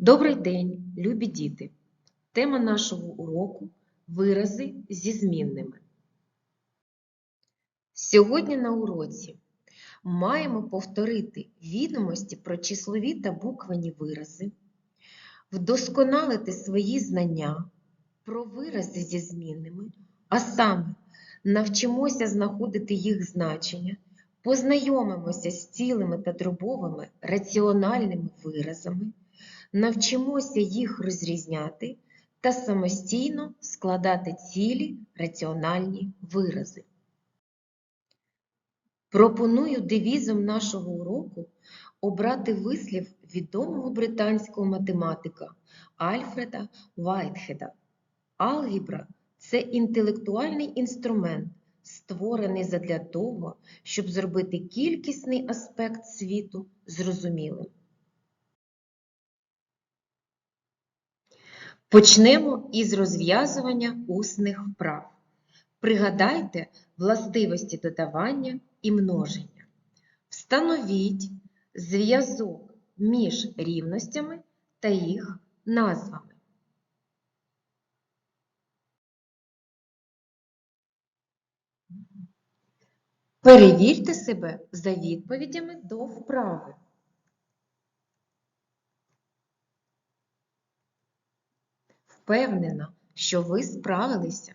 Добрий день, любі діти! Тема нашого уроку вирази зі змінними. Сьогодні на уроці маємо повторити відомості про числові та буквені вирази, вдосконалити свої знання про вирази зі змінними, а саме навчимося знаходити їх значення, познайомимося з цілими та дробовими раціональними виразами, навчимося їх розрізняти та самостійно складати цілі раціональні вирази. Пропоную девізом нашого уроку обрати вислів відомого британського математика Альфреда Вайтхеда. Алгебра це інтелектуальний інструмент, створений задля того, щоб зробити кількісний аспект світу зрозумілим. Почнемо із розв'язування усних вправ. Пригадайте властивості додавання і множення. Встановіть зв'язок між рівностями та їх назвами. Перевірте себе за відповідями до вправи. Впевнена, що ви справилися.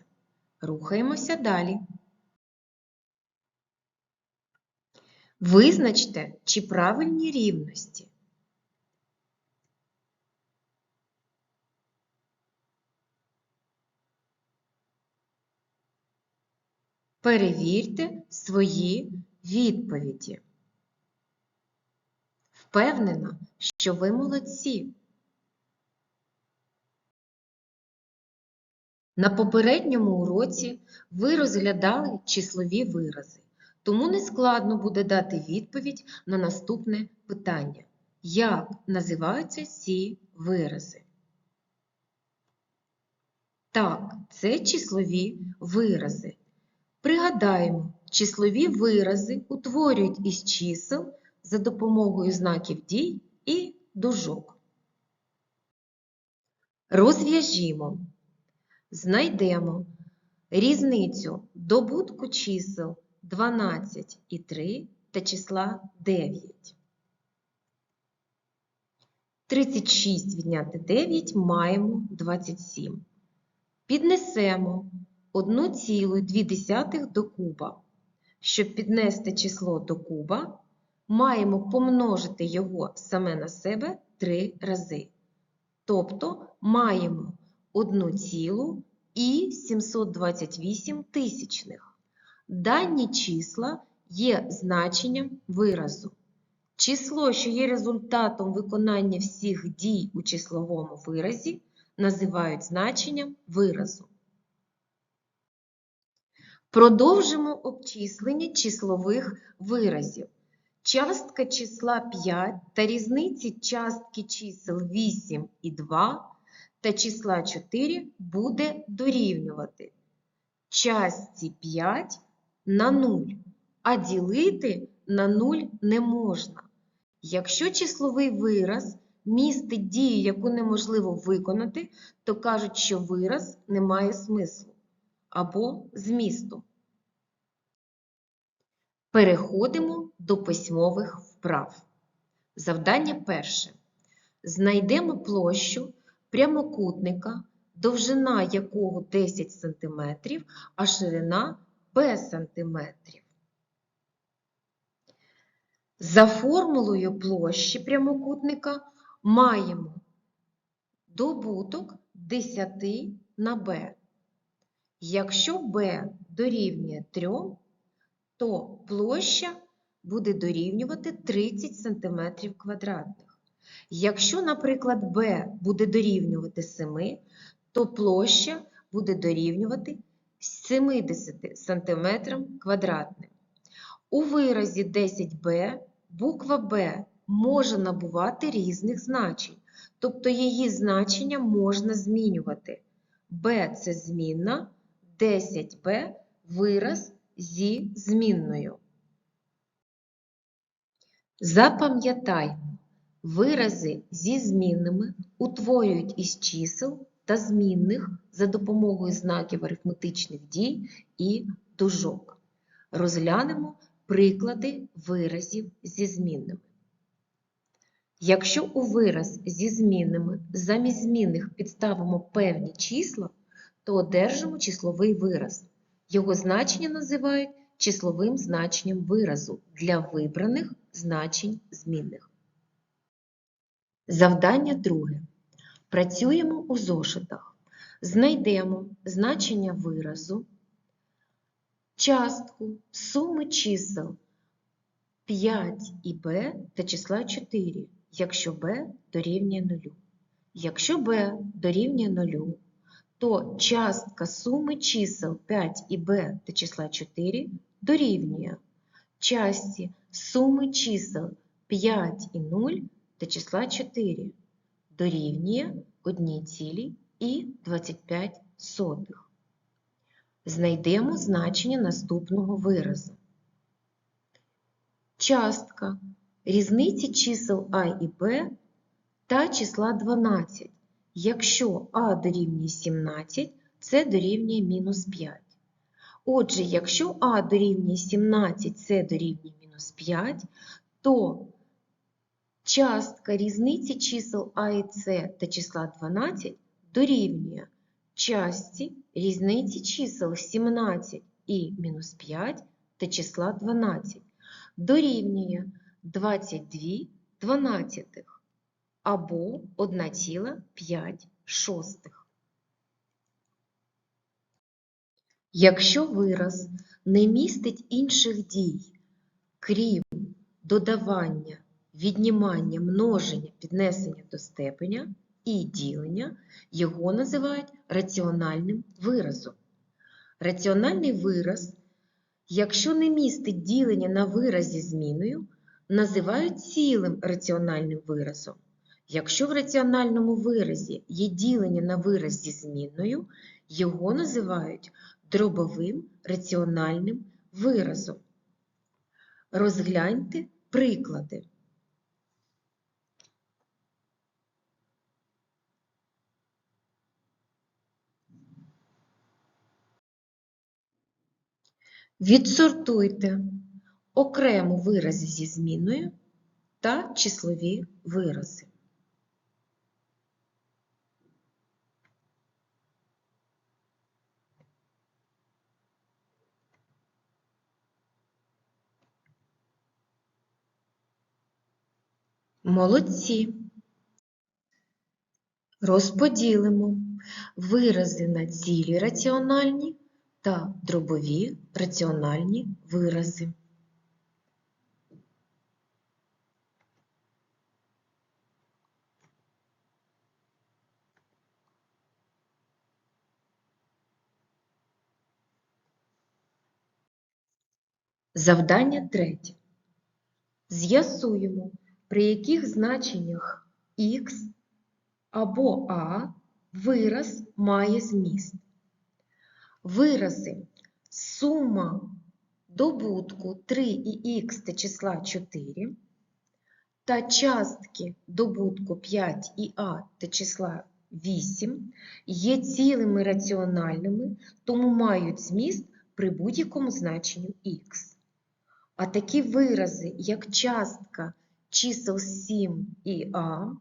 Рухаємося далі. Визначте, чи правильні рівності. Перевірте свої відповіді. Впевнена, що ви молодці. На попередньому уроці ви розглядали числові вирази, тому нескладно буде дати відповідь на наступне питання. Як називаються ці вирази? Так, це числові вирази. Пригадаємо, числові вирази утворюють із чисел за допомогою знаків дій і дужок. Розв'яжімо. Знайдемо різницю добутку чисел 12 і 3 та числа 9. 36 відняти 9 маємо 27. Піднесемо 1,2 до куба. Щоб піднести число до куба, маємо помножити його саме на себе 3 рази. Тобто маємо 1 цілу і 728 тисячних. Дані числа є значенням виразу. Число, що є результатом виконання всіх дій у числовому виразі, називають значенням виразу. Продовжимо обчислення числових виразів. Частка числа 5 та різниці частки чисел 8 і 2 та числа 4 буде дорівнювати частці 5 на 0, а ділити на 0 не можна. Якщо числовий вираз містить дію, яку неможливо виконати, то кажуть, що вираз не має смислу або змісту. Переходимо до письмових вправ. Завдання перше. Знайдемо площу прямокутника, довжина якого 10 см, а ширина P см. За формулою площі прямокутника маємо добуток 10 на b. Якщо b дорівнює 3, то площа буде дорівнювати 30 см квадратних. Якщо, наприклад, b буде дорівнювати 7, то площа буде дорівнювати 70 см квадратним. У виразі 10b буква b може набувати різних значень, тобто її значення можна змінювати. b – це змінна, 10b – вираз зі змінною. Запам'ятаймо, Вирази зі змінними утворюють із чисел та змінних за допомогою знаків арифметичних дій і дужок. Розглянемо приклади виразів зі змінними. Якщо у вираз зі змінними замість змінних підставимо певні числа, то одержимо числовий вираз. Його значення називають числовим значенням виразу для вибраних значень змінних. Завдання друге. Працюємо у зошитах. Знайдемо значення виразу, частку суми чисел 5 і b та числа 4, якщо b дорівнює 0. Якщо b дорівнює 0, то частка суми чисел 5 і b та числа 4 дорівнює частці суми чисел 5 і 0 та числа 4 дорівнює 1,25. Знайдемо значення наступного виразу. Частка різниці чисел а і б та числа 12. Якщо а дорівнює 17, це дорівнює мінус 5. Отже, якщо а дорівнює 17, це дорівнює мінус 5, то частка різниці чисел а і С та числа 12 дорівнює частці різниці чисел 17 і мінус 5 та числа 12 дорівнює 22 дванадцятих або 1,5 шостих. Якщо вираз не містить інших дій, крім додавання, віднімання, множення, піднесення до степеня і ділення, його називають раціональним виразом. Раціональний вираз, якщо не містить ділення на вираз зі зміною, називають цілим раціональним виразом. Якщо в раціональному виразі є ділення на вираз зі змінною, його називають дробовим раціональним виразом. Розгляньте приклади. Відсортуйте окремо вирази зі зміною та числові вирази. Молодці. Розподілимо вирази на цілі раціональні та дробові раціональні вирази. Завдання третє. З'ясуємо, при яких значеннях х або а вираз має зміст. Вирази. Сума добутку 3 і х та числа 4 та частки добутку 5 і а та числа 8 є цілими раціональними, тому мають зміст при будь-якому значенню х. А такі вирази, як частка чисел 7 і а,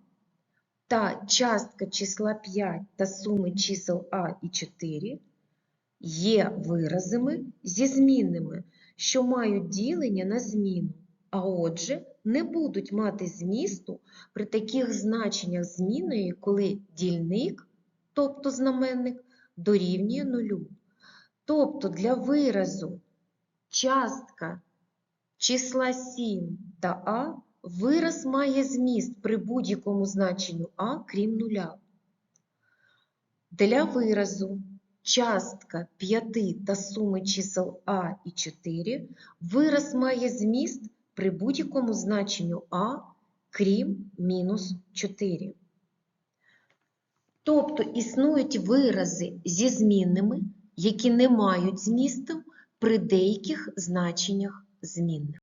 та частка числа 5 та суми чисел а і 4 є виразами зі змінними, що мають ділення на зміну, а отже, не будуть мати змісту при таких значеннях змінної, коли дільник, тобто знаменник, дорівнює нулю. Тобто для виразу частка числа 7 та а вираз має зміст при будь-якому значенню а, крім нуля. Для виразу частка 5 та суми чисел а і 4 вираз має зміст при будь-якому значенню а, крім мінус 4. Тобто існують вирази зі змінними, які не мають змісту при деяких значеннях змінних.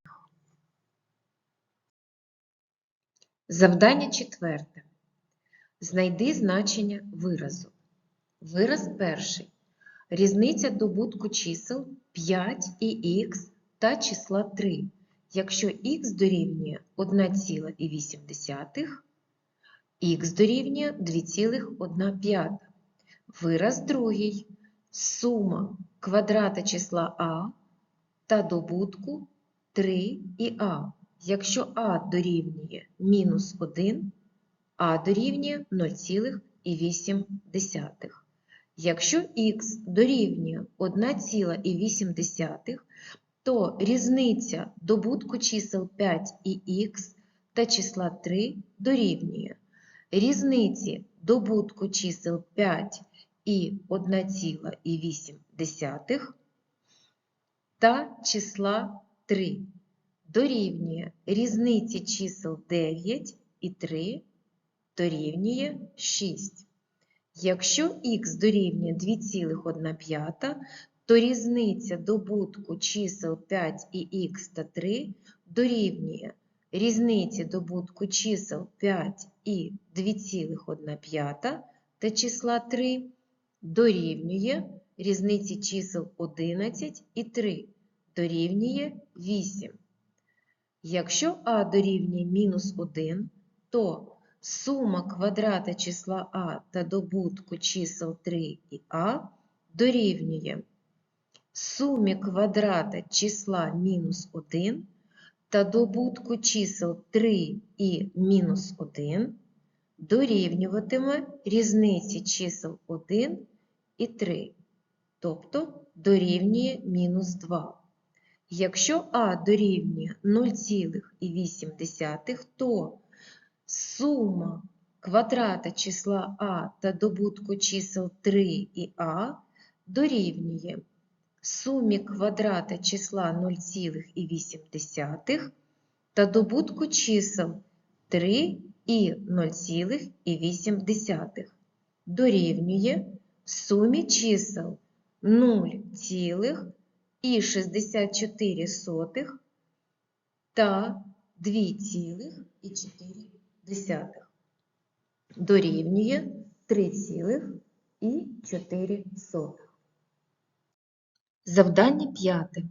Завдання четверте. Знайди значення виразу. Вираз перший. Різниця добутку чисел 5 і х та числа 3, якщо х дорівнює 1,8, х дорівнює 2,1. Вираз другий. Сума квадрата числа а та добутку 3 і а. Якщо а дорівнює мінус 1, а дорівнює 0,8. Якщо х дорівнює 1,8, то різниця добутку чисел 5 і х та числа 3 дорівнює різниці добутку чисел 5 і 1,8 та числа 3 дорівнює різниці чисел 9 і 3 дорівнює 6. Якщо х дорівнює 2,1, то різниця добутку чисел 5 і х та 3 дорівнює різниці добутку чисел 5 і 2,1 та числа 3 дорівнює різниці чисел 11 і 3 дорівнює 8. Якщо а дорівнює мінус 1, то сума квадрата числа а та добутку чисел 3 і а дорівнює сумі квадрата числа мінус 1 та добутку чисел 3 і мінус 1 дорівнюватиме різниці чисел 1 і 3, тобто дорівнює мінус 2. Якщо а дорівнює 0,8, то сума квадрата числа а та добутку чисел 3 і а дорівнює сумі квадрата числа 0,8 та добутку чисел 3 і 0,8 дорівнює сумі чисел 0,64 та 2,4 дорівнює 3,4. Завдання п'яте.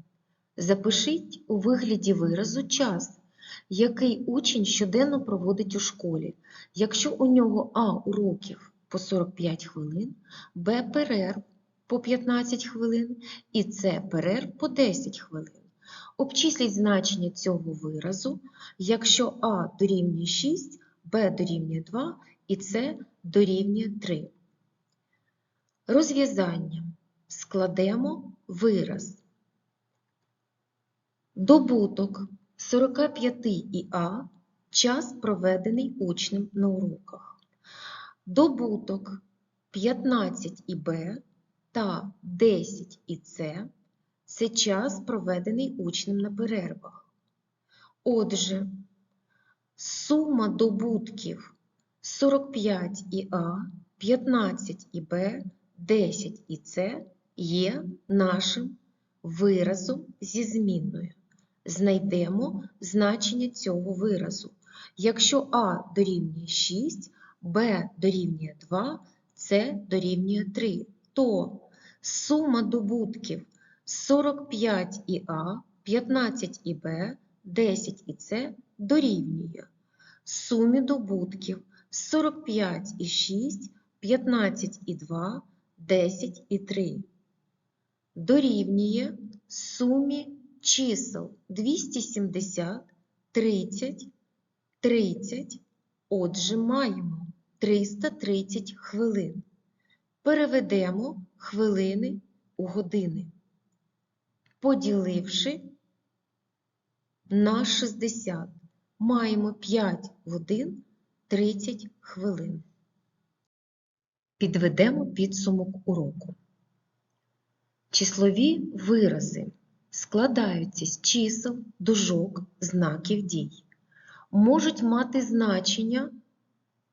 Запишіть у вигляді виразу час, який учень щоденно проводить у школі. Якщо у нього А уроків по 45 хвилин, Б перерв по 15 хвилин і С перерв по 10 хвилин. Обчисліть значення цього виразу, якщо А дорівнює 6, Б дорівнює 2 і С дорівнює 3. Розв'язання. Складемо вираз. Добуток 45 і А час проведений учнем на уроках. Добуток 15 і Б та 10 і С це час проведений учнем на перервах. Отже, сума добутків 45 і А, 15 і Б, 10 і С є нашим виразом зі змінною. Знайдемо значення цього виразу. Якщо А дорівнює 6, Б дорівнює 2, С дорівнює 3, то сума добутків 45 і А, 15 і Б, 10 і С дорівнює сумі добутків 45 і 6, 15 і 2, 10 і 3 дорівнює сумі чисел 270, 30, 30. Отже, маємо 330 хвилин. Переведемо хвилини у години, поділивши на 60. Маємо 5 годин 30 хвилин. Підведемо підсумок уроку. Числові вирази складаються з чисел, дужок, знаків дій. Можуть мати значення,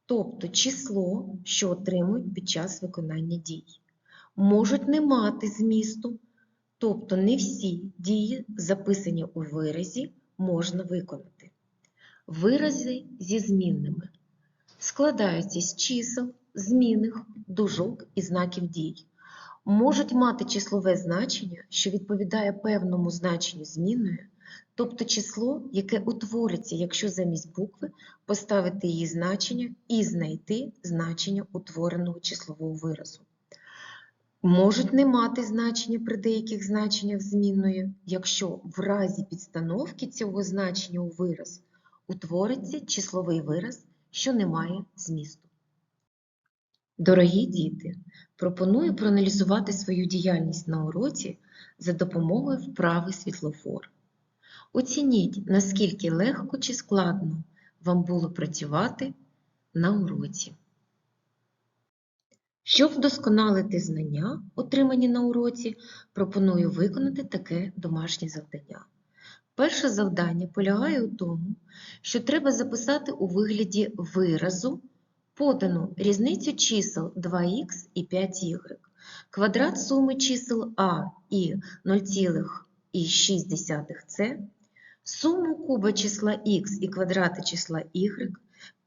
тобто число, що отримують під час виконання дій. Можуть не мати змісту, тобто не всі дії, записані у виразі, можна виконати. Вирази зі змінними складаються з чисел, змінних, дужок і знаків дій. Можуть мати числове значення, що відповідає певному значенню змінної, тобто число, яке утвориться, якщо замість букви поставити її значення і знайти значення утвореного числового виразу. Можуть не мати значення при деяких значеннях змінної, якщо в разі підстановки цього значення у вираз утвориться числовий вираз, що не має змісту. Дорогі діти, пропоную проаналізувати свою діяльність на уроці за допомогою вправи світлофор. Оцініть, наскільки легко чи складно вам було працювати на уроці. Щоб вдосконалити знання, отримані на уроці, пропоную виконати таке домашнє завдання. Перше завдання полягає у тому, що треба записати у вигляді виразу подану різницю чисел 2х і 5y, квадрат суми чисел а і 0,6c, суму куба числа х і квадрата числа y,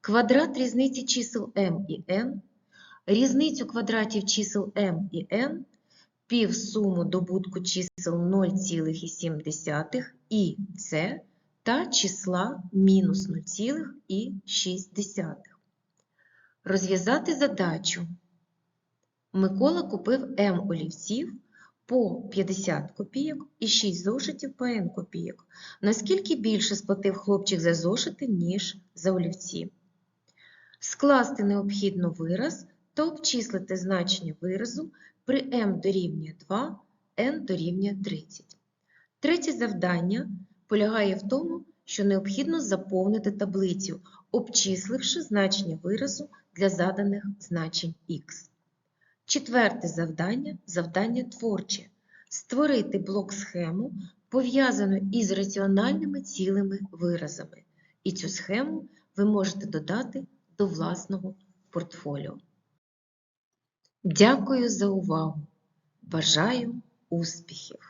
квадрат різниці чисел m і n, різницю квадратів чисел m і n, півсуму добутку чисел 0,7 і c та числа мінус 0,6. Розв'язати задачу. Микола купив М олівців по 50 копійок і 6 зошитів по Н копійок. Наскільки більше сплатив хлопчик за зошити, ніж за олівці? Скласти необхідно вираз та обчислити значення виразу при m дорівнює 2, n дорівнює 30. Третє завдання полягає в тому, що необхідно заповнити таблицю, обчисливши значення виразу для заданих значень х. Четверте завдання завдання творче. Створити блок-схему, пов'язану із раціональними цілими виразами. І цю схему ви можете додати до власного портфоліо. Дякую за увагу! Бажаю успіхів!